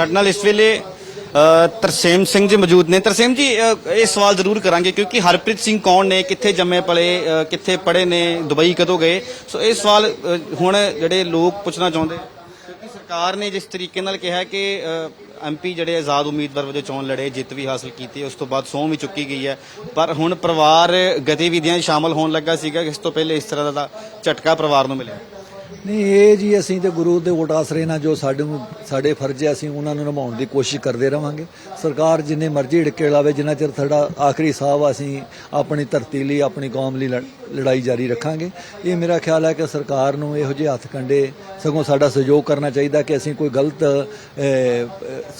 ਸਾਡੇ ਨਾਲ ਇਸ ਵੇਲੇ ਤਰਸੇਮ ਸਿੰਘ ਜੀ ਮੌਜੂਦ ਨੇ। ਤਰਸੇਮ ਜੀ ਇਹ ਸਵਾਲ ਜ਼ਰੂਰ ਕਰਾਂਗੇ ਕਿਉਂਕਿ ਹਰਪ੍ਰੀਤ ਸਿੰਘ ਕੌਣ ਨੇ ਕਿੱਥੇ ਜੰਮੇ ਪਲੇ ਕਿੱਥੇ ਪੜ੍ਹੇ ਨੇ, ਦੁਬਈ ਕਦੋਂ ਗਏ? ਸੋ ਇਹ ਸਵਾਲ ਹੁਣ ਜਿਹੜੇ ਲੋਕ ਪੁੱਛਣਾ ਚਾਹੁੰਦੇ ਕਿਉਂਕਿ ਸਰਕਾਰ ਨੇ ਜਿਸ ਤਰੀਕੇ ਨਾਲ ਕਿਹਾ ਕਿ ਐਮਪੀ ਜਿਹੜੇ ਆਜ਼ਾਦ ਉਮੀਦਵਾਰ ਵਜੋਂ ਚੋਣ ਲੜੇ, ਜਿੱਤ ਵੀ ਹਾਸਲ ਕੀਤੀ, ਉਸ ਤੋਂ ਬਾਅਦ ਸਹੁੰ ਵੀ ਚੁੱਕੀ ਗਈ ਹੈ। ਪਰ ਹੁਣ ਪਰਿਵਾਰ ਗਤੀਵਿਧੀਆਂ ਸ਼ਾਮਲ ਹੋਣ ਲੱਗਾ ਸੀਗਾ, ਇਸ ਤੋਂ ਪਹਿਲੇ ਇਸ ਤਰ੍ਹਾਂ ਦਾ ਝਟਕਾ ਪਰਿਵਾਰ ਨੂੰ ਮਿਲਿਆ। ਨਹੀਂ, ਇਹ ਜੀ ਅਸੀਂ ਤੇ ਗੁਰੂ ਦੇ ਓਟ ਆਸਰੇ ਨਾਲ ਜੋ ਸਾਡੇ ਨੂੰ, ਸਾਡੇ ਫਰਜ਼ ਹੈ, ਅਸੀਂ ਉਹਨਾਂ ਨੂੰ ਨਿਭਾਉਣ ਦੀ ਕੋਸ਼ਿਸ਼ ਕਰਦੇ ਰਵਾਂਗੇ। ਸਰਕਾਰ ਜਿੰਨੇ ਮਰਜ਼ੀ ਢਿੱਕੇ ਲਾਵੇ, ਜਿੰਨਾ ਚਿਰ ਸਾਡਾ ਆਖਰੀ ਸਾਹ ਅਸੀਂ ਆਪਣੀ ਧਰਤੀ ਲਈ, ਆਪਣੀ ਕੌਮ ਲਈ ਲੜ- ਲੜਾਈ ਜਾਰੀ ਰੱਖਾਂਗੇ। ਇਹ ਮੇਰਾ ਖਿਆਲ ਹੈ ਕਿ ਸਰਕਾਰ ਨੂੰ ਇਹੋ ਜਿਹੇ ਹੱਥ ਕੰਡੇ ਸਗੋਂ ਸਾਡਾ ਸਹਿਯੋਗ ਕਰਨਾ ਚਾਹੀਦਾ ਕਿ ਅਸੀਂ ਕੋਈ ਗਲਤ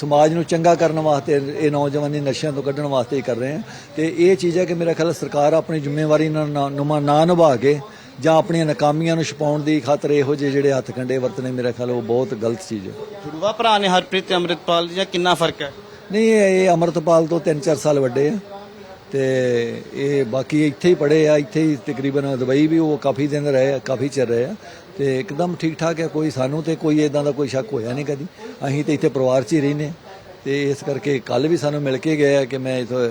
ਸਮਾਜ ਨੂੰ ਚੰਗਾ ਕਰਨ ਵਾਸਤੇ, ਇਹ ਨੌਜਵਾਨੀ ਨਸ਼ਿਆਂ ਤੋਂ ਕੱਢਣ ਵਾਸਤੇ ਹੀ ਕਰ ਰਹੇ ਹਾਂ। ਤੇ ਇਹ ਚੀਜ਼ ਹੈ ਕਿ ਮੇਰਾ ਖਿਆਲ ਸਰਕਾਰ ਆਪਣੀ ਜ਼ਿੰਮੇਵਾਰੀ ਨਾਲ ਨਾ- ਨੁਮਾ- ਨਾ ਨਿਭਾ ਕੇ ਜਾਂ ਆਪਣੀਆਂ ਨਾਕਾਮੀਆਂ ਨੂੰ ਛੁਪਾਉਣ ਦੀ ਖਾਤਰ ਇਹੋ ਜਿਹੇ ਜਿਹੜੇ ਹੱਥ ਕੰਡੇ ਵਰਤਨੇ ਮੇਰਾ ਖਿਆਲ ਉਹ ਬਹੁਤ ਗਲਤ ਚੀਜ਼ ਹੈ। ਜੁੜਵਾ ਭਰਾ ਨੇ ਹਰਪ੍ਰੀਤ ਤੇ ਅੰਮ੍ਰਿਤਪਾਲ ਜਾਂ ਕਿੰਨਾ ਫ਼ਰਕ ਹੈ? ਨਹੀਂ ਇਹ ਅਮਰਤਪਾਲ ਤੋਂ 3-4 ਸਾਲ ਵੱਡੇ ਆ। ਤੇ ਇਹ ਬਾਕੀ ਇੱਥੇ ਹੀ ਪੜ੍ਹੇ ਆ ਇੱਥੇ ਹੀ ਤਕਰੀਬਨ ਦੁਬਈ ਵੀ ਉਹ ਕਾਫੀ ਦਿਨ ਰਹੇ ਆ ਕਾਫੀ ਚਿਰ ਰਹੇ ਆ। ਤੇ ਇੱਕਦਮ ਠੀਕ ਠਾਕ ਹੈ ਕੋਈ ਸਾਨੂੰ ਤੇ ਕੋਈ ਇਦਾਂ ਦਾ ਕੋਈ ਸ਼ੱਕ ਹੋਇਆ ਨਹੀਂ ਕਦੀ। ਅਸੀਂ ਤੇ ਇੱਥੇ ਪਰਿਵਾਰ 'ਚ ਹੀ ਰਹਿੰਦੇ ਤੇ ਇਸ ਕਰਕੇ ਕੱਲ ਵੀ ਸਾਨੂੰ ਮਿਲ ਕੇ ਗਿਆ ਕਿ ਮੈਂ ਇਥੋਂ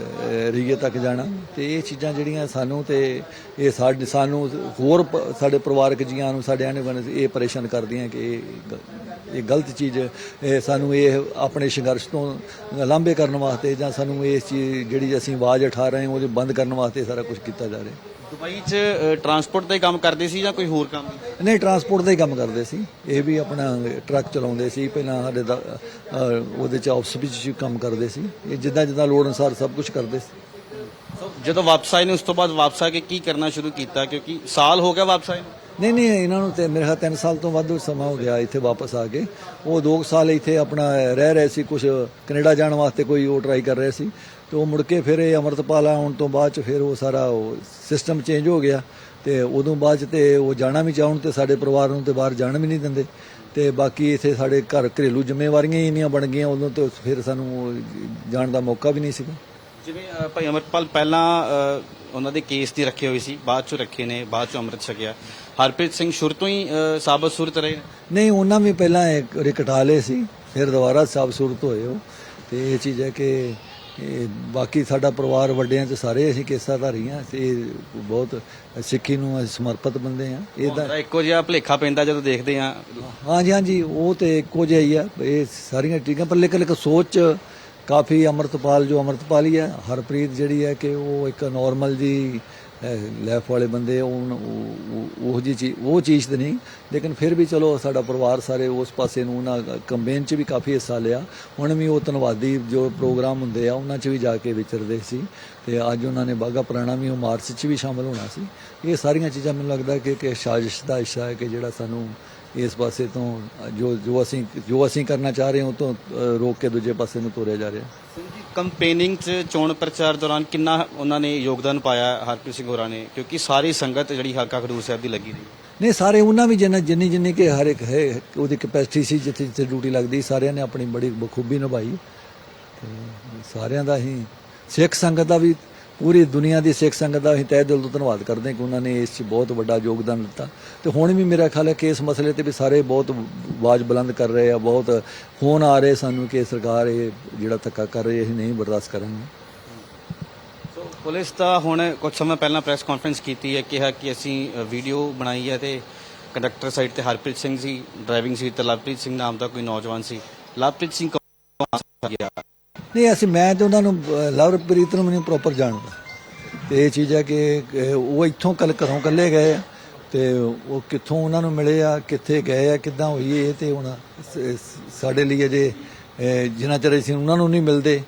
ਰੀਏ ਤੱਕ ਜਾਣਾ। ਤੇ ਇਹ ਚੀਜ਼ਾਂ ਜਿਹੜੀਆਂ ਸਾਨੂੰ ਤੇ ਇਹ ਸਾਡੇ, ਸਾਨੂੰ ਹੋਰ ਪ- ਸਾਡੇ ਪਰਿਵਾਰਕ ਜੀਆਂ ਨੂੰ, ਸਾਡੇ ਆਣੇ ਬਣੇ ਇਹ ਪਰੇਸ਼ਾਨ ਕਰਦੀਆਂ ਕਿ ਇਹ ਗ- ਇਹ ਗਲਤ ਚੀਜ਼, ਇਹ ਸਾਨੂੰ ਇਹ ਆਪਣੇ ਸੰਘਰਸ਼ ਤੋਂ ਲਾਂਭੇ ਕਰਨ ਵਾਸਤੇ ਜਾਂ ਸਾਨੂੰ ਇਸ ਚੀਜ਼ ਜਿਹੜੀ ਅਸੀਂ ਆਵਾਜ਼ ਉਠਾ ਰਹੇ ਹਾਂ ਉਹਦੇ ਬੰਦ ਕਰਨ ਵਾਸਤੇ ਸਾਰਾ ਕੁਝ ਕੀਤਾ ਜਾ ਰਿਹਾ। ਦੁਬਈ 'ਚ ਟਰਾਂਸਪੋਰਟ ਦਾ ਹੀ ਕੰਮ ਕਰਦੇ ਸੀ ਜਾਂ ਕੋਈ ਹੋਰ ਕੰਮ? ਨਹੀਂ ਟਰਾਂਸਪੋਰਟ ਦਾ ਹੀ ਕੰਮ ਕਰਦੇ ਸੀ। ਇਹ ਵੀ ਆਪਣਾ ਟਰੱਕ ਚਲਾਉਂਦੇ ਸੀ। ਪਹਿਲਾਂ ਸਾਡੇ ਦਾ ਉਹਦੇ ਚ ਆਫਿਸ ਵਿੱਚ ਵੀ ਕੰਮ ਕਰਦੇ ਸੀ। ਇਹ ਜਿੱਦਾਂ ਜਿੱਦਾਂ ਲੋੜ ਅਨੁਸਾਰ ਸਭ ਕੁਝ ਕਰਦੇ ਸੀ। ਜਦੋਂ ਵਾਪਸ ਆਏ ਨੇ ਉਸ ਤੋਂ ਬਾਅਦ ਵਾਪਸ ਆ ਕੇ ਕੀ ਕਰਨਾ ਸ਼ੁਰੂ ਕੀਤਾ? ਕਿਉਂਕਿ ਸਾਲ ਹੋ ਗਿਆ ਵਾਪਸ ਆਏ ਨਹੀਂ ਨਹੀਂ ਇਹਨਾਂ ਨੂੰ ਤੇ ਮੇਰੇ ਖਿਆਲ 3 ਸਾਲ ਤੋਂ ਵੱਧ ਸਮਾਂ ਹੋ ਗਿਆ ਇੱਥੇ ਵਾਪਸ ਆ ਕੇ। ਉਹ 2 ਸਾਲ ਇੱਥੇ ਆਪਣਾ ਰਹਿ ਰਹੇ ਸੀ। ਕੁਝ ਕੈਨੇਡਾ ਜਾਣ ਵਾਸਤੇ ਕੋਈ ਉਹ ਟਰਾਈ ਕਰ ਰਹੇ ਸੀ। ਤੇ ਉਹ ਮੁੜ ਕੇ ਫਿਰ ਇਹ ਅਮਰਤਪਾਲ ਆਉਣ ਤੋਂ ਬਾਅਦ ਚ ਫਿਰ ਉਹ ਸਾਰਾ ਉਹ ਸਿਸਟਮ ਚੇਂਜ ਹੋ ਗਿਆ ਤੇ ਉਦੋਂ ਬਾਅਦ 'ਚ ਤੇ ਉਹ ਜਾਣਾ ਵੀ ਚਾਹਣ ਤੇ ਸਾਡੇ ਪਰਿਵਾਰ ਨੂੰ ਤੇ ਬਾਹਰ ਜਾਣ ਵੀ ਨਹੀਂ ਦਿੰਦੇ ਤੇ ਬਾਕੀ ਇੱਥੇ ਸਾਡੇ ਘਰ ਘਰੇਲੂ ਜ਼ਿੰਮੇਵਾਰੀਆਂ ਹੀ ਇੰਨੀਆਂ ਬਣ ਗਈਆਂ ਉਦੋਂ ਤੇ ਫਿਰ ਸਾਨੂੰ ਜਾਣ ਦਾ ਮੌਕਾ ਵੀ ਨਹੀਂ ਸੀਗਾ। ਜਿਵੇਂ ਭਾਈ ਅਮਰਪਾਲ ਪਹਿਲਾਂ ਉਹਨਾਂ ਦੇ ਕੇਸ ਦੀ ਰੱਖੇ ਹੋਏ ਸੀ ਬਾਅਦ ਚੋਂ ਰੱਖੇ ਨੇ ਬਾਅਦ ਚੋਂ ਅੰਮ੍ਰਿਤ ਛਕਿਆ। ਹਰਪ੍ਰੀਤ ਸਿੰਘ ਸ਼ੁਰੂ ਤੋਂ ਹੀ ਸਾਬਤ ਸੂਰਤ ਰਹੇ। ਨਹੀਂ ਉਹਨਾਂ ਵੀ ਪਹਿਲਾਂ ਇੱਕ ਵਾਰੀ ਕਟਾ ਲਏ ਸੀ ਫਿਰ ਦੁਬਾਰਾ ਸਾਬ ਸੂਰਤ ਹੋਏ ਉਹ। ਤੇ ਇਹ ਚੀਜ਼ ਹੈ ਕਿ ਇਹ ਬਾਕੀ ਸਾਡਾ ਪਰਿਵਾਰ ਵੱਡਿਆਂ ਚ ਸਾਰੇ ਅਸੀਂ ਕੇਸਾਧਾਰੀ ਹਾਂ ਤੇ ਇਹ ਬਹੁਤ ਸਿੱਖੀ ਨੂੰ ਅਸੀਂ ਸਮਰਪਿਤ ਬੰਦੇ ਆ। ਇਹਦਾ ਇੱਕੋ ਜਿਹਾ ਭਲੇਖਾ ਪੈਂਦਾ ਜਦੋਂ ਦੇਖਦੇ ਆ। ਹਾਂਜੀ ਹਾਂਜੀ ਉਹ ਤੇ ਇੱਕੋ ਜਿਹਾ ਹੀ ਆ। ਇਹ ਸਾਰੀਆਂ ਟੀਕਾਂ ਪਰ ਲੇਕਿਨ ਇੱਕ ਸੋਚ ਕਾਫੀ ਅਮਰਤਪਾਲ ਜੋ ਅਮਰਤਪਾਲ ਹੀ ਹੈ ਹਰਪ੍ਰੀਤ ਜਿਹੜੀ ਹੈ ਕਿ ਉਹ ਇੱਕ ਨਾਰਮਲ ਜੀ ਲੈਫ ਵਾਲੇ ਬੰਦੇ ਉਹ ਉਹ- ਉਹ ਜੀ ਚੀਜ਼ ਉਹ ਚੀਜ਼ ਤੇ ਨਹੀਂ। ਲੇਕਿਨ ਫਿਰ ਵੀ ਚਲੋ ਸਾਡਾ ਪਰਿਵਾਰ ਸਾਰੇ ਉਸ ਪਾਸੇ ਨੂੰ ਉਹਨਾਂ ਕੰਪੇਨ 'ਚ ਵੀ ਕਾਫੀ ਹਿੱਸਾ ਲਿਆ। ਹੁਣ ਵੀ ਉਹ ਧੰਨਵਾਦੀ ਜੋ ਪ੍ਰੋਗਰਾਮ ਹੁੰਦੇ ਆ, ਉਹਨਾਂ 'ਚ ਵੀ ਜਾ ਕੇ ਵਿਚਰਦੇ ਸੀ। ਤੇ ਅੱਜ ਉਹਨਾਂ ਨੇ ਬਾਗਾ ਪੁਰਾਣਾ ਵੀ ਉਹ ਮਾਰਚ 'ਚ ਵੀ ਸ਼ਾਮਲ ਹੋਣਾ ਸੀ। ਇਹ ਸਾਰੀਆਂ ਚੀਜ਼ਾਂ ਮੈਨੂੰ ਲੱਗਦਾ ਕਿ ਕਿ ਸਾਜ਼ਿਸ਼ ਦਾ ਹਿੱਸਾ ਹੈ ਕਿ ਜਿਹੜਾ ਸਾਨੂੰ ਇਸ ਪਾਸੇ ਤੋਂ ਜੋ ਜੋ ਅਸੀਂ ਜੋ ਅਸੀਂ ਕਰਨਾ ਚਾਹ ਰਹੇ ਹਾਂ, ਉਹ ਤੋਂ ਰੋਕ ਕੇ ਦੂਜੇ ਪਾਸੇ ਨੂੰ ਤੋਰਿਆ ਜਾ ਰਿਹਾ। ਕੰਪੇਨਿੰਗ 'ਚ ਚੋਣ ਪ੍ਰਚਾਰ ਦੌਰਾਨ ਕਿੰਨਾ ਉਹਨਾਂ ਨੇ ਯੋਗਦਾਨ ਪਾਇਆ ਹਰਪ੍ਰੀਤ ਸਿੰਘ ਹੋਰਾਂ ਨੇ? ਕਿਉਂਕਿ ਸਾਰੀ ਸੰਗਤ ਜਿਹੜੀ ਹਲਕਾ ਖਡੂਰ ਸਾਹਿਬ ਦੀ ਲੱਗੀ ਰਹੀ ਨਹੀਂ, ਸਾਰੇ ਉਹਨਾਂ ਵੀ ਜਿੰਨਾ ਜਿੰਨੀ ਜਿੰਨੀ ਕਿ ਹਰ ਇੱਕ ਹੈ, ਉਹਦੀ ਕੈਪੈਸਿਟੀ ਸੀ ਜਿੱਥੇ ਜਿੱਥੇ ਡਿਊਟੀ ਲੱਗਦੀ, ਸਾਰਿਆਂ ਨੇ ਆਪਣੀ ਬੜੀ ਬਖੂਬੀ ਨਿਭਾਈ। ਤੇ ਸਾਰਿਆਂ ਦਾ ਹੀ ਸਿੱਖ ਸੰਗਤ ਦਾ ਵੀ ਪੂਰੀ ਦੁਨੀਆ ਦੀ ਸਿੱਖ ਸੰਗਤ ਦਾ ਅਸੀਂ ਤਹਿ ਦਿਲ ਤੋਂ ਧੰਨਵਾਦ ਕਰਦੇ ਹਾਂ ਕਿ ਉਹਨਾਂ ਨੇ ਇਸ 'ਚ ਬਹੁਤ ਵੱਡਾ ਯੋਗਦਾਨ ਦਿੱਤਾ। ਤੇ ਹੁਣ ਵੀ ਮੇਰਾ ਖਿਆਲ ਹੈ ਕਿ ਇਸ ਮਸਲੇ ਤੇ ਵੀ ਸਾਰੇ ਬਹੁਤ ਆਵਾਜ਼ ਬੁਲੰਦ ਕਰ ਰਹੇ ਆ, ਬਹੁਤ ਫੋਨ ਆ ਰਹੇ ਸਾਨੂੰ ਕਿ ਸਰਕਾਰ ਇਹ ਜਿਹੜਾ ਧੱਕਾ ਕਰ ਰਹੀ ਹੈ ਅਸੀਂ ਨਹੀਂ ਬਰਦਾਸ਼ਤ ਕਰਾਂਗੇ। ਪੁਲਿਸ ਦਾ ਹੁਣ ਕੁਝ ਸਮਾਂ ਪਹਿਲਾਂ ਪ੍ਰੈਸ ਕਾਨਫਰੰਸ ਕੀਤੀ ਹੈ, ਕਿਹਾ ਕਿ ਅਸੀਂ ਵੀਡੀਓ ਬਣਾਈ ਹੈ ਤੇ ਕੰਡਕਟਰ ਸਾਈਡ ਤੇ ਹਰਪ੍ਰੀਤ ਸਿੰਘ ਸੀ ਡਰਾਈਵਿੰਗ ਸੀਟ ਤੇ ਲਵਪ੍ਰੀਤ ਸਿੰਘ ਨਾਮ ਦਾ ਕੋਈ ਨੌਜਵਾਨ ਸੀ। ਲਵਪ੍ਰੀਤ ਸਿੰਘ ਕੌਣ ਗਿਆ? ਨਹੀਂ ਅਸੀਂ ਮੈਂ ਤੇ ਉਹਨਾਂ ਨੂੰ ਅਹ, ਲਵਪ੍ਰੀਤ ਨੂੰ ਮੈਨੂੰ ਪ੍ਰੋਪਰ ਜਾਣਦਾ। ਤੇ ਇਹ ਚੀਜ਼ ਹੈ ਕਿ ਉਹ ਇੱਥੋਂ ਕੱਲ ਘਰੋਂ ਕੱਲੇ ਗਏ ਆ ਤੇ ਉਹ ਕਿੱਥੋਂ ਉਹਨਾਂ ਨੂੰ ਮਿਲੇ ਆ ਕਿੱਥੇ ਗਏ ਆ ਕਿੱਦਾਂ ਹੋਈ ਇਹ ਤੇ ਹੁਣ ਸਾਡੇ ਲਈ ਅਜੇ ਅਹ, ਜਿੰਨਾ ਚਿਰ ਅਸੀਂ ਉਹਨਾਂ ਨੂੰ ਨਹੀਂ ਮਿਲਦੇ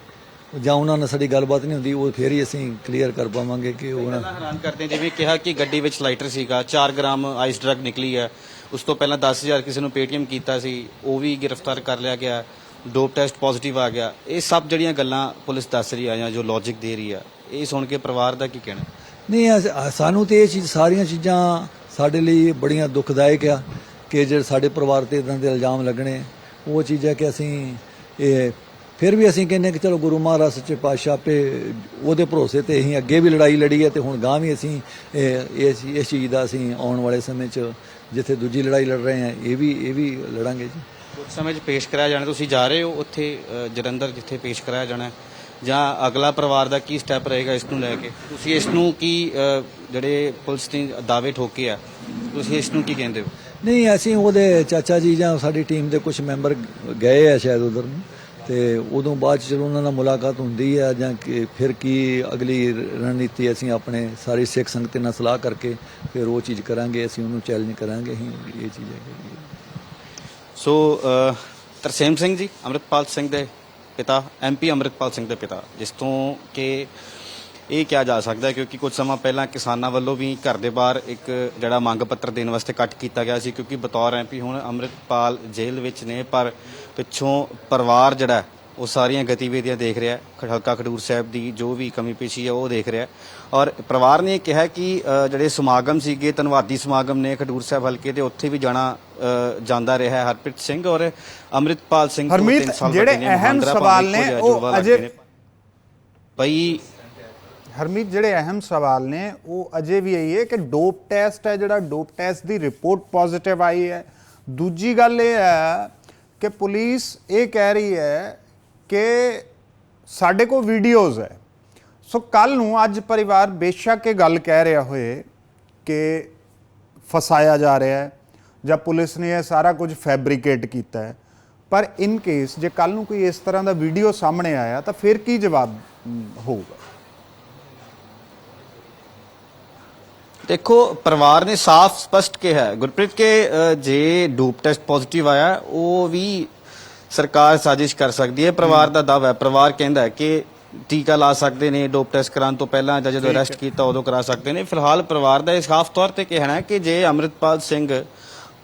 ਜਾਂ ਉਹਨਾਂ ਨਾਲ ਸਾਡੀ ਗੱਲਬਾਤ ਨਹੀਂ ਹੁੰਦੀ ਉਹ ਫੇਰ ਹੀ ਅਸੀਂ ਕਲੀਅਰ ਕਰ ਪਾਵਾਂਗੇ ਕਿ ਉਹ ਪਹਿਲਾਂ ਹੈਰਾਨ ਕਰਦੇ ਜਿਵੇਂ ਕਿਹਾ ਕਿ ਗੱਡੀ ਵਿੱਚ ਲਾਈਟਰ ਸੀਗਾ 4 ਗ੍ਰਾਮ ਆਈਸ ਡਰੱਗ ਨਿਕਲੀ ਹੈ ਉਸ ਤੋਂ ਪਹਿਲਾਂ 10000 ਕਿਸੇ ਨੂੰ ਪੇਟੀਐਮ ਕੀਤਾ ਸੀ ਉਹ ਵੀ ਗ੍ਰਿਫਤਾਰ ਕਰ ਲਿਆ ਗਿਆ। ਡੋਪ ਟੈਸਟ ਪੋਜ਼ਿਟਿਵ ਆ ਗਿਆ। ਇਹ ਸਭ ਜਿਹੜੀਆਂ ਗੱਲਾਂ ਪੁਲਿਸ ਦੱਸ ਰਹੀ ਆ ਜਾਂ ਜੋ ਲੌਜੀਕ ਦੇ ਰਹੀ ਆ, ਇਹ ਸੁਣ ਕੇ ਪਰਿਵਾਰ ਦਾ ਕੀ ਕਹਿਣਾ? ਨਹੀਂ, ਅਸ- ਅ- ਸਾਨੂੰ ਤੇ ਇਹ ਚੀਜ਼, ਸਾਰੀਆਂ ਚੀਜ਼ਾਂ ਸਾਡੇ ਲਈ ਬੜੀਆਂ ਦੁਖਦਾਇਕ ਆ ਕਿ ਜਿਹੜੇ ਸਾਡੇ ਪਰਿਵਾਰ ਤੇ ਇਦਾਂ ਦੇ ਇਲਜ਼ਾਮ ਲੱਗਣੇ। ਉਹ ਚੀਜ਼ ਹੈ ਕਿ ਅਸੀਂ, ਇਹ ਫਿਰ ਵੀ ਅਸੀਂ ਕਹਿੰਦੇ ਕਿ ਚਲੋ ਗੁਰੂ ਮਹਾਰਾਜ ਸੱਚੇ ਪਾਤਸ਼ਾਹ ਪੇ ਉਹਦੇ ਭਰੋਸੇ ਤੇ ਅਸੀਂ ਅੱਗੇ ਵੀ ਲੜਾਈ ਲੜੀ ਹੈ ਤੇ ਹੁਣ ਗਾਂ ਵੀ ਅਸੀਂ, ਇਹ ਇਸ ਇਸ ਚੀਜ਼ ਦਾ ਅਸੀਂ ਆਉਣ ਵਾਲੇ ਸਮੇਂ 'ਚ ਜਿੱਥੇ ਦੂਜੀ ਲੜਾਈ ਲੜ ਰਹੇ ਹਾਂ, ਇਹ ਵੀ ਇਹ ਵੀ ਲੜਾਂਗੇ ਜੀ। ਕੁਝ ਸਮੇਂ 'ਚ ਪੇਸ਼ ਕਰਾਇਆ ਜਾਣਾ ਤੁਸੀਂ ਜਾ ਰਹੇ ਹੋ ਉੱਥੇ ਅ, ਜਲੰਧਰ ਜਿੱਥੇ ਪੇਸ਼ ਕਰਾਇਆ ਜਾਣਾ ਹੈ? ਜਾਂ ਅਗਲਾ ਪਰਿਵਾਰ ਦਾ ਕੀ ਸਟੈਪ ਰਹੇਗਾ ਇਸ ਨੂੰ ਲੈ ਕੇ? ਤੁਸੀਂ ਇਸ ਨੂੰ ਕੀ ਅ, ਜਿਹੜੇ ਪੁਲਿਸ ਨੇ ਦਾਅਵੇ ਠੋਕੇ ਆ ਤੁਸੀਂ ਇਸ ਨੂੰ ਕੀ ਕਹਿੰਦੇ ਹੋ? ਨਹੀਂ ਅਸੀਂ ਉਹਦੇ ਚਾਚਾ ਜੀ ਜਾਂ ਸਾਡੀ ਟੀਮ ਦੇ ਕੁਝ ਮੈਂਬਰ ਗਏ ਆ ਸ਼ਾਇਦ ਉਧਰ ਨੂੰ। ਤੇ ਉਦੋਂ ਬਾਅਦ 'ਚ ਜਦੋਂ ਉਹਨਾਂ ਨਾਲ ਮੁਲਾਕਾਤ ਹੁੰਦੀ ਹੈ ਜਾਂ ਕਿ ਫਿਰ ਕੀ ਅਗਲੀ ਰਣਨੀਤੀ ਅਸੀਂ ਆਪਣੇ ਸਾਰੀ ਸਿੱਖ ਸੰਗਤ ਨਾਲ ਸਲਾਹ ਕਰਕੇ ਫਿਰ ਉਹ ਚੀਜ਼ ਕਰਾਂਗੇ ਅਸੀਂ ਉਹਨੂੰ ਚੈਲੰਜ ਕਰਾਂਗੇ ਅਸੀਂ ਇਹ ਚੀਜ਼ ਹੈ ਸੋ ਤਰਸੇਮ ਸਿੰਘ ਜੀ ਅੰਮ੍ਰਿਤਪਾਲ ਸਿੰਘ ਦੇ ਪਿਤਾ ਐਮਪੀ ਅੰਮ੍ਰਿਤਪਾਲ ਸਿੰਘ ਦੇ ਪਿਤਾ, ਜਿਸ ਤੋਂ ਕਿ ਇਹ ਕਿਹਾ ਜਾ ਸਕਦਾ ਕਿਉਂਕਿ ਕੁਝ ਸਮਾਂ ਪਹਿਲਾਂ ਕਿਸਾਨਾਂ ਵੱਲੋਂ ਵੀ ਘਰ ਦੇ ਬਾਹਰ ਇੱਕ ਜਿਹੜਾ ਮੰਗ ਪੱਤਰ ਦੇਣ ਵਾਸਤੇ ਕੱਟ ਕੀਤਾ ਗਿਆ ਸੀ ਕਿਉਂਕਿ ਬਤੌਰ ਐਮਪੀ ਹੁਣ ਅੰਮ੍ਰਿਤਪਾਲ ਜੇਲ੍ਹ ਵਿੱਚ ਨੇ, ਪਰ ਪਿੱਛੋਂ ਪਰਿਵਾਰ ਜਿਹੜਾ ਉਹ ਸਾਰੀਆਂ ਗਤੀਵਿਧੀਆਂ ਦੇਖ ਰਿਹਾ ਹੈ। ਹਲਕਾ ਖਡੂਰ ਸਾਹਿਬ ਦੀ ਜੋ ਵੀ ਕਮੀ ਪੇਸ਼ੀ ਹੈ ਉਹ ਦੇਖ ਰਿਹਾ ਹੈ। ਔਰ ਪਰਿਵਾਰ ਨੇ ਕਿਹਾ ਕਿ ਜਿਹੜੇ ਸਮਾਗਮ ਸੀਗੇ ਧੰਨਵਾਦੀ ਸਮਾਗਮ ਨੇ ਖਡੂਰ ਸਾਹਿਬ ਹਲਕੇ ਦੇ ਉੱਥੇ ਵੀ ਜਾਣਾ ਜਾਂਦਾ ਰਿਹਾ ਹੈ। ਹਰਪ੍ਰੀਤ ਸਿੰਘ ਔਰ ਅੰਮ੍ਰਿਤਪਾਲ ਸਿੰਘ ਹਰਮੀਤ ਜਿਹੜੇ ਅਹਿਮ ਸਵਾਲ ਨੇ, ਉਹ ਅਜੇ-। ਬਈ ਹਰਮੀਤ ਜਿਹੜੇ ਅਹਿਮ ਸਵਾਲ ਨੇ ਉਹ ਅਜੇ ਵੀ ਇਹੀ ਹੈ ਕਿ ਡੋਪ ਟੈਸਟ ਹੈ ਜਿਹੜਾ ਡੋਪ ਟੈਸਟ ਦੀ ਰਿਪੋਰਟ ਪੋਜ਼ਿਟਿਵ ਆਈ ਹੈ। ਦੂਜੀ ਗੱਲ ਇਹ ਹੈ ਕਿ ਪੁਲਿਸ ਇਹ ਕਹਿ ਰਹੀ ਹੈ ਕਿ ਸਾਡੇ ਕੋਲ ਵੀਡੀਓਜ਼ ਹੈ। ਸੋ ਕੱਲ ਨੂੰ ਅੱਜ ਪਰਿਵਾਰ ਬੇਸ਼ੱਕ ਇਹ ਗੱਲ ਕਹਿ ਰਿਹਾ ਹੋਏ ਕਿ ਫਸਾਇਆ ਜਾ ਰਿਹਾ ਹੈ ਜਾਂ ਪੁਲਿਸ ਨੇ ਇਹ ਸਾਰਾ ਕੁਝ ਫੈਬਰੀਕੇਟ ਕੀਤਾ ਹੈ। ਪਰ ਇਨ ਕੇਸ ਜੇ ਕੱਲ ਨੂੰ ਕੋਈ ਇਸ ਤਰ੍ਹਾਂ ਦਾ ਵੀਡੀਓ ਸਾਹਮਣੇ ਆਇਆ, ਤਾਂ ਫਿਰ ਕੀ ਜਵਾਬ ਹੋਊਗਾ? ਦੇਖੋ, ਪਰਿਵਾਰ ਨੇ ਸਾਫ਼ ਸਪਸ਼ਟ ਕਿਹਾ ਹੈ। ਗੁਰਪ੍ਰੀਤ, ਕੇ ਜੇ ਡੋਪ ਟੈਸਟ ਪੋਜ਼ਿਟਿਵ ਆਇਆ, ਉਹ ਵੀ ਸਰਕਾਰ ਸਾਜ਼ਿਸ਼ ਕਰ ਸਕਦੀ ਹੈ। ਪਰਿਵਾਰ ਦਾ ਦਾਅਵਾ ਹੈ। ਪਰਿਵਾਰ ਕਹਿੰਦਾ ਹੈ ਕਿ ਟੀਕਾ ਲਾ ਸਕਦੇ ਨੇ ਡੋਪ ਟੈਸਟ ਕਰਾਉਣ ਤੋਂ ਪਹਿਲਾਂ ਜਾਂ ਜਦੋਂ ਅਰੈਸਟ ਕੀਤਾ ਉਦੋਂ ਕਰਾ ਸਕਦੇ ਨੇ। ਫਿਲਹਾਲ ਪਰਿਵਾਰ ਦਾ ਇਹ ਸਾਫ਼ ਤੌਰ ਤੇ ਕਹਿਣਾ ਹੈ ਕਿ ਜੇ ਅੰਮ੍ਰਿਤਪਾਲ ਸਿੰਘ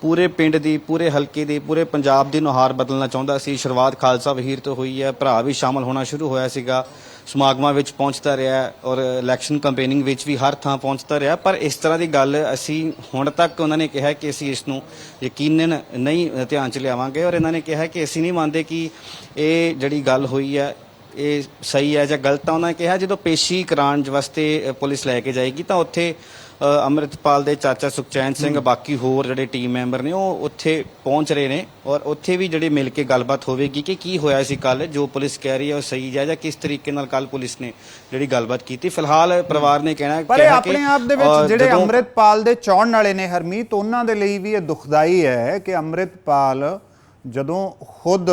ਪੂਰੇ ਪਿੰਡ ਦੀ ਪੂਰੇ ਹਲਕੇ ਦੀ ਪੂਰੇ ਪੰਜਾਬ ਦੀ ਨੁਹਾਰ ਬਦਲਣਾ ਚਾਹੁੰਦਾ ਸੀ ਸ਼ੁਰੂਆਤ ਖਾਲਸਾ ਵਹੀਰ ਤੋਂ ਹੋਈ ਹੈ ਭਰਾ ਵੀ ਸ਼ਾਮਲ ਹੋਣਾ ਸ਼ੁਰੂ ਹੋਇਆ ਸੀਗਾ। ਸਮਾਗਮਾਂ ਵਿੱਚ ਪਹੁੰਚਦਾ ਰਿਹਾ ਔਰ ਇਲੈਕਸ਼ਨ ਕੰਪੇਨਿੰਗ ਵਿੱਚ ਵੀ ਹਰ ਥਾਂ ਪਹੁੰਚਦਾ ਰਿਹਾ। ਪਰ ਇਸ ਤਰ੍ਹਾਂ ਦੀ ਗੱਲ ਅਸੀਂ ਹੁਣ ਤੱਕ ਉਹਨਾਂ ਨੇ ਕਿਹਾ ਕਿ ਅਸੀਂ ਇਸ ਨੂੰ ਯਕੀਨਨ ਨਹੀਂ ਧਿਆਨ ਚ ਲਿਆਵਾਂਗੇ ਔਰ ਇਹਨਾਂ ਨੇ ਕਿਹਾ ਕਿ ਅਸੀਂ ਨਹੀਂ ਮੰਨਦੇ ਕਿ ਇਹ ਜਿਹੜੀ ਗੱਲ ਹੋਈ ਹੈ ਇਹ ਸਹੀ ਹੈ ਜਾਂ ਗਲਤ ਹੈ ਉਹਨਾਂ ਨੇ ਕਿਹਾ ਜਦੋਂ ਪੇਸ਼ੀ ਕਰਾਉਣ ਵਾਸਤੇ ਪੁਲਿਸ ਲੈ ਕੇ ਜਾਏਗੀ ਤਾਂ ਉੱਥੇ ਅੰਮ੍ਰਿਤਪਾਲ ਦੇ ਚਾਚਾ ਸੁਖਚੈਨ ਸਿੰਘ ਬਾਕੀ ਹੋਰ ਜਿਹੜੇ ਟੀਮ ਮੈਂਬਰ ਨੇ ਉਹ ਉੱਥੇ ਪਹੁੰਚ ਰਹੇ ਨੇ ਔਰ ਉੱਥੇ ਵੀ ਜਿਹੜੀ ਮਿਲ ਕੇ ਗੱਲਬਾਤ ਹੋਵੇਗੀ ਕਿ ਕੀ ਹੋਇਆ ਸੀ ਕੱਲ ਜੋ ਪੁਲਿਸ ਕਹਿ ਰਹੀ ਹੈ ਉਹ ਸਹੀ ਹੈ ਜਾਂ ਕਿਸ ਤਰੀਕੇ ਨਾਲ ਕੱਲ ਪੁਲਿਸ ਨੇ ਜਿਹੜੀ ਗੱਲਬਾਤ ਕੀਤੀ। ਫਿਲਹਾਲ ਪਰਿਵਾਰ ਨੇ ਕਹਿਣਾ ਪਰ ਇਹ ਕਿ, ਆਪਣੇ ਆਪ ਦੇ ਵਿੱਚ ਜਿਹੜੇ ਅੰਮ੍ਰਿਤਪਾਲ ਦੇ ਚਾਹਣ ਵਾਲੇ ਨੇ ਹਰਮੀਤ ਉਹਨਾਂ ਦੇ ਲਈ ਵੀ ਇਹ ਦੁਖਦਾਈ ਹੈ ਕਿ ਅੰਮ੍ਰਿਤਪਾਲ ਜਦੋਂ ਖੁਦ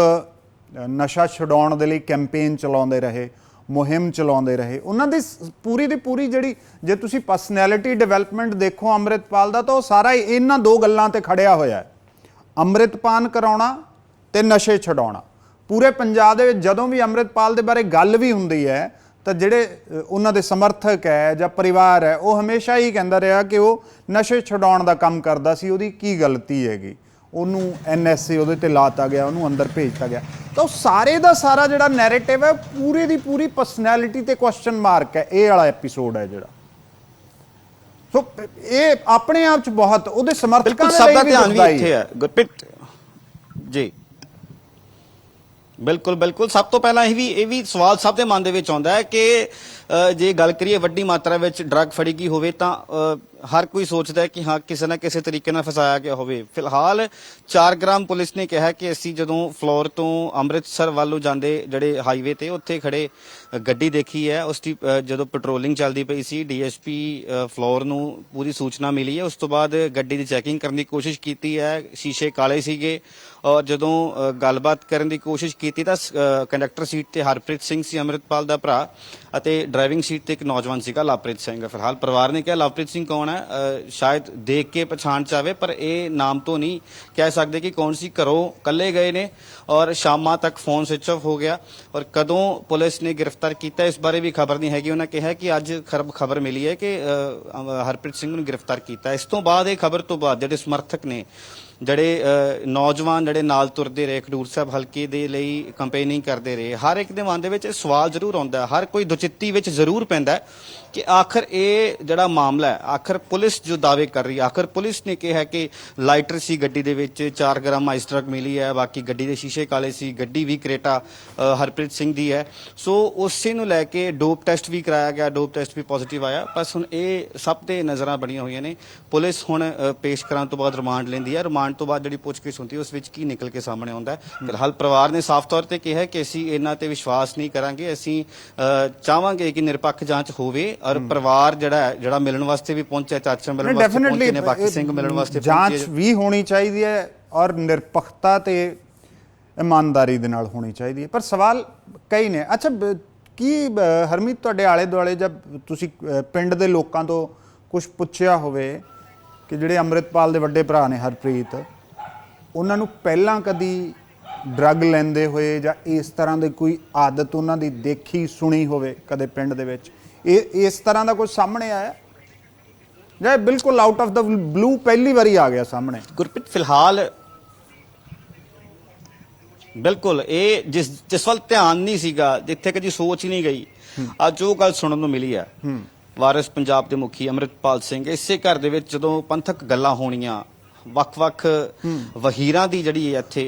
ਨਸ਼ਾ ਛਡਾਉਣ ਦੇ ਲਈ ਕੈਂਪੇਨ ਚਲਾਉਂਦੇ ਰਹੇ ਮੁਹਿੰਮ ਚਲਾਉਂਦੇ ਰਹੇ। ਉਹਨਾਂ ਦੀ ਪੂਰੀ ਦੀ ਪੂਰੀ ਜਿਹੜੀ, ਜੇ ਤੁਸੀਂ ਪਰਸਨੈਲਿਟੀ ਡਿਵੈਲਪਮੈਂਟ ਦੇਖੋ ਅੰਮ੍ਰਿਤਪਾਲ ਦਾ, ਤਾਂ ਉਹ ਸਾਰਾ ਇਹਨਾਂ ਦੋ ਗੱਲਾਂ ਤੇ ਖੜਿਆ ਹੋਇਆ ਹੈ। ਅੰਮ੍ਰਿਤਪਾਨ ਕਰਾਉਣਾ ਤੇ ਨਸ਼ੇ ਛਡਾਉਣਾ। ਪੂਰੇ ਪੰਜਾਬ ਦੇ ਵਿੱਚ ਜਦੋਂ ਵੀ ਅੰਮ੍ਰਿਤਪਾਲ ਦੇ ਬਾਰੇ ਗੱਲ ਵੀ ਹੁੰਦੀ ਹੈ, ਤਾਂ ਜਿਹੜੇ ਉਹਨਾਂ ਦੇ ਸਮਰਥਕ ਹੈ ਜਾਂ ਪਰਿਵਾਰ ਹੈ, ਉਹ ਹਮੇਸ਼ਾ ਹੀ ਕਹਿੰਦਾ ਰਿਹਾ ਕਿ ਉਹ ਨਸ਼ੇ ਛਡਾਉਣ ਦਾ ਕੰਮ ਕਰਦਾ ਸੀ, ਉਹਦੀ ਕੀ ਗਲਤੀ ਹੈਗੀ। ਉਹਨੂੰ ਐਨਐਸਏ ਉਹਦੇ ਤੇ ਲਾਤਾ ਗਿਆ, ਉਹਨੂੰ ਅੰਦਰ ਭੇਜਤਾ ਗਿਆ। ਤਾਂ ਉਹ ਸਾਰੇ ਦਾ ਸਾਰਾ ਜਿਹੜਾ ਨੈਰੇਟਿਵ ਹੈ ਪੂਰੀ ਦੀ ਪੂਰੀ ਪਰਸਨੈਲਿਟੀ ਤੇ ਕੁਐਸਚਨ ਮਾਰਕ ਹੈ। ਇਹ ਵਾਲਾ ਐਪੀਸੋਡ ਹੈ ਜਿਹੜਾ। ਸੋ ਇਹ ਆਪਣੇ ਆਪ ਚ ਬਹੁਤ ਉਹਦੇ ਸਮਰਥਕਾਂ ਬਿਲਕੁਲ ਦੇ ਸਭ ਲਈ ਦਾ ਵੀ ਧਿਆਨ ਵੀ ਇੱਥੇ ਹੈ। ਗੁਰਪ੍ਰੀਤ ਜੀ। ਬਿਲਕੁਲ ਬਿਲਕੁਲ। ਸਭ ਤੋਂ ਪਹਿਲਾਂ ਇਹ ਵੀ ਇਹ ਵੀ ਸਵਾਲ ਸਭ ਦੇ ਮਨ ਦੇ ਵਿੱਚ ਆਉਂਦਾ ਹੈ ਕਿ ਜੇ ਗੱਲ ਕਰੀਏ ਵੱਡੀ ਮਾਤਰਾ ਵਿੱਚ ਡਰੱਗ ਫੜੀ ਗਈ ਹੋਵੇ ਤਾਂ ਹਰ ਕੋਈ ਸੋਚਦਾ ਹੈ ਕਿ ਹਾਂ ਕਿਸੇ ਨਾ ਕਿਸੇ ਤਰੀਕੇ ਨਾਲ ਫਸਾਇਆ ਗਿਆ ਹੋਵੇ। ਫਿਲਹਾਲ 4 ਗ੍ਰਾਮ ਪੁਲਿਸ ਨੇ ਕਿਹਾ ਕਿ ਅਸੀਂ ਜਦੋਂ ਫਲੋਰ ਤੋਂ ਅੰਮ੍ਰਿਤਸਰ ਵੱਲੋਂ ਜਾਂਦੇ ਜਿਹੜੇ ਹਾਈਵੇ ਤੇ ਉੱਥੇ ਖੜੇ ਗੱਡੀ ਦੇਖੀ ਹੈ ਉਸ ਦੀ ਜਦੋਂ ਪੈਟਰੋਲਿੰਗ ਚੱਲਦੀ ਪਈ ਸੀ ਡੀਐਸਪੀ ਫਲੋਰ ਨੂੰ ਪੂਰੀ ਸੂਚਨਾ ਮਿਲੀ ਹੈ। ਉਸ ਤੋਂ ਬਾਅਦ ਗੱਡੀ ਦੀ ਚੈਕਿੰਗ ਕਰਨ ਦੀ ਕੋਸ਼ਿਸ਼ ਕੀਤੀ ਹੈ ਸ਼ੀਸ਼ੇ ਕਾਲੇ ਸੀਗੇ ਔਰ ਜਦੋਂ ਗੱਲਬਾਤ ਕਰਨ ਦੀ ਕੋਸ਼ਿਸ਼ ਕੀਤੀ ਤਾਂ ਅ, ਕੰਡਕਟਰ ਸੀਟ ਤੇ ਹਰਪ੍ਰੀਤ ਸਿੰਘ ਸੀ ਅੰਮ੍ਰਿਤਪਾਲ ਦਾ ਭਰਾ ਅਤੇ ਡਰਾਈਵਿੰਗ ਸੀਟ ਤੇ ਇੱਕ ਨੌਜਵਾਨ ਸੀਗਾ ਲਵਪ੍ਰੀਤ ਸਿੰਘ। ਫਿਲਹਾਲ ਪਰਿਵਾਰ ਨੇ ਕਿਹਾ ਲਵਪ੍ਰੀਤ ਸਿੰਘ ਕੌਣ ਹੈ ਸ਼ਾਇਦ ਦੇਖ ਕੇ ਪਛਾਣ ਚਾਵੇ ਪਰ ਇਹ ਨਾਮ ਤੋਂ ਨਹੀਂ ਕਹਿ ਸਕਦੇ ਕਿ ਕੌਣ ਸੀ। ਘਰੋਂ ਕੱਲੇ ਗਏ ਨੇ ਔਰ ਸ਼ਾਮਾਂ ਤੱਕ ਫੋਨ ਸਵਿਚ ਆਫ ਹੋ ਗਿਆ ਔਰ ਕਦੋਂ ਪੁਲਿਸ ਨੇ ਗ੍ਰਿਫਤਾਰ ਕੀਤਾ, ਇਸ ਬਾਰੇ ਵੀ ਖਬਰ ਨਹੀਂ ਹੈਗੀ। ਉਹਨਾਂ ਕਿਹਾ ਕਿ ਅੱਜ ਖਰਬ ਖਬਰ ਮਿਲੀ ਹੈ ਕਿ ਹਰਪ੍ਰੀਤ ਸਿੰਘ ਨੂੰ ਗ੍ਰਿਫਤਾਰ ਕੀਤਾ। ਇਸ ਤੋਂ ਬਾਅਦ ਇਹ ਖਬਰ ਤੋਂ ਬਾਅਦ ਜਿਹੜੇ ਸਮਰਥਕ ਨੇ, ਜਿਹੜੇ ਨੌਜਵਾਨ ਜਿਹੜੇ ਨਾਲ ਤੁਰਦੇ ਰਹੇ, ਖਡੂਰ ਸਾਹਿਬ ਹਲਕੇ ਦੇ ਲਈ ਕੰਪੇਨਿੰਗ ਕਰਦੇ ਰਹੇ, ਹਰ ਇੱਕ ਦੇ ਮਨ ਦੇ ਵਿੱਚ ਇਹ ਸਵਾਲ ਜ਼ਰੂਰ ਆਉਂਦਾ ਹਰ ਕੋਈ ਦੁਚਿੱਤੀ ਵਿੱਚ ਜ਼ਰੂਰ ਪੈਂਦਾ ਕਿ ਆਖਰ ਇਹ ਜਿਹੜਾ ਮਾਮਲਾ ਹੈ ਆਖਰ ਪੁਲਿਸ ਜੋ ਦਾਅਵੇ ਕਰ ਰਹੀ ਹੈ ਆਖਰ ਪੁਲਿਸ ਨੇ ਕਿਹਾ ਕਿ ਲਾਈਟਰ ਸੀ ਗੱਡੀ ਦੇ ਵਿੱਚ 4 ਗ੍ਰਾਮ ਆਈਸ ਮਿਲੀ ਹੈ ਬਾਕੀ ਗੱਡੀ ਦੇ ਸ਼ੀਸ਼ੇ ਕਾਲੇ ਸੀ ਗੱਡੀ ਵੀ ਕ੍ਰੇਟਾ ਹਰਪ੍ਰੀਤ ਸਿੰਘ ਦੀ ਹੈ। ਸੋ ਉਸੇ ਨੂੰ ਲੈ ਕੇ ਡੋਪ ਟੈਸਟ ਵੀ ਕਰਾਇਆ ਗਿਆ ਡੋਪ ਟੈਸਟ ਵੀ ਪੋਜ਼ਿਟਿਵ ਆਇਆ। ਬਸ ਹੁਣ ਇਹ ਸਭ ਤੇ ਨਜ਼ਰਾਂ ਬਣੀਆਂ ਹੋਈਆਂ ਨੇ। ਪੁਲਿਸ ਹੁਣ ਪੇਸ਼ ਕਰਾਂ ਤੋਂ ਬਾਅਦ ਰਿਮਾਂਡ ਲੈਂਦੀ ਹੈ। ਰਿਮਾਂਡ ਤੋਂ ਬਾਅਦ ਜਿਹੜੀ ਪੁੱਛਗਿੱਛ ਹੁੰਦੀ ਹੈ ਉਸ ਵਿੱਚ ਕੀ ਨਿਕਲ ਕੇ ਸਾਹਮਣੇ ਆਉਂਦਾ ਹੈ। ਫਿਲਹਾਲ ਪਰਿਵਾਰ ਨੇ ਸਾਫ਼ ਤੌਰ ਤੇ ਕਿਹਾ ਕਿ ਅਸੀਂ ਇਹਨਾਂ ਤੇ ਵਿਸ਼ਵਾਸ ਨਹੀਂ ਕਰਾਂਗੇ। ਅਸੀਂ ਅ, ਚਾਹਾਂਗੇ ਕਿ ਨਿਰਪੱਖ ਜਾਂਚ ਹੋਵੇ। ਔਰ ਪਰਿਵਾਰ ਜਿਹੜਾ ਹੈ, ਜਿਹੜਾ ਮਿਲਣ ਵਾਸਤੇ ਵੀ ਪਹੁੰਚਿਆ ਚਾਚਾ ਮਿਲਣ ਵਾਸਤੇ ਪਹੁੰਚੇ ਨੇ ਬਾਕੀ ਸਿੰਘ ਮਿਲਣ ਵਾਸਤੇ ਜਾਂਚ ਵੀ ਹੋਣੀ ਚਾਹੀਦੀ ਹੈ ਔਰ ਨਿਰਪੱਖਤਾ ਤੇ ਇਮਾਨਦਾਰੀ ਦੇ ਨਾਲ ਹੋਣੀ ਚਾਹੀਦੀ ਹੈ। ਪਰ ਸਵਾਲ ਕਈ ਨੇ। ਅੱਛਾ ਕੀ ਹਰਮੀਤ ਤੁਹਾਡੇ ਆਲੇ ਦੁਆਲੇ ਜਦ ਤੁਸੀਂ ਪਿੰਡ ਦੇ ਲੋਕਾਂ ਤੋਂ ਕੁਝ ਪੁੱਛਿਆ ਹੋਵੇ ਕਿ ਜਿਹੜੇ ਅੰਮ੍ਰਿਤਪਾਲ ਦੇ ਵੱਡੇ ਭਰਾ ਨੇ ਹਰਪ੍ਰੀਤ ਉਹਨਾਂ ਨੂੰ ਪਹਿਲਾਂ ਕਦੀ ਡਰੱਗ ਲੈਂਦੇ ਹੋਏ ਜਾਂ ਇਸ ਤਰ੍ਹਾਂ ਦੀ ਕੋਈ ਆਦਤ ਉਹਨਾਂ ਦੀ ਦੇਖੀ ਸੁਣੀ ਹੋਵੇ ਕਦੇ ਪਿੰਡ ਦੇ ਵਿੱਚ? ਇਹ ਇਸ ਤਰ੍ਹਾਂ ਦਾ ਕੁਝ ਸਾਹਮਣੇ ਆਇਆ? ਜਾਂ ਬਿਲਕੁਲ ਆਊਟ ਆਫ ਦਾ ਬਲੂ ਪਹਿਲੀ ਵਾਰੀ ਆ ਗਿਆ ਸਾਹਮਣੇ। ਗੁਰਪ੍ਰੀਤ ਫਿਲਹਾਲ ਬਿਲਕੁਲ ਇਹ ਜਿਸ ਜਿਸ ਵੱਲ ਧਿਆਨ ਨਹੀਂ ਸੀਗਾ ਜਿੱਥੇ ਕਦੀ ਸੋਚ ਹੀ ਨਹੀਂ ਗਈ। ਅੱਜ ਉਹ ਗੱਲ ਸੁਣਨ ਨੂੰ ਮਿਲੀ ਹੈ। ਵਾਰਿਸ ਪੰਜਾਬ ਦੇ ਮੁਖੀ ਅਮਰਿਤਪਾਲ ਸਿੰਘ ਇਸੇ ਘਰ ਦੇ ਵਿੱਚ ਜਦੋਂ ਪੰਥਕ ਗੱਲਾਂ ਹੋਣੀਆਂ ਵੱਖ-ਵੱਖ ਵਹੀਰਾਂ ਦੀ ਜਿਹੜੀ ਹੈ ਇੱਥੇ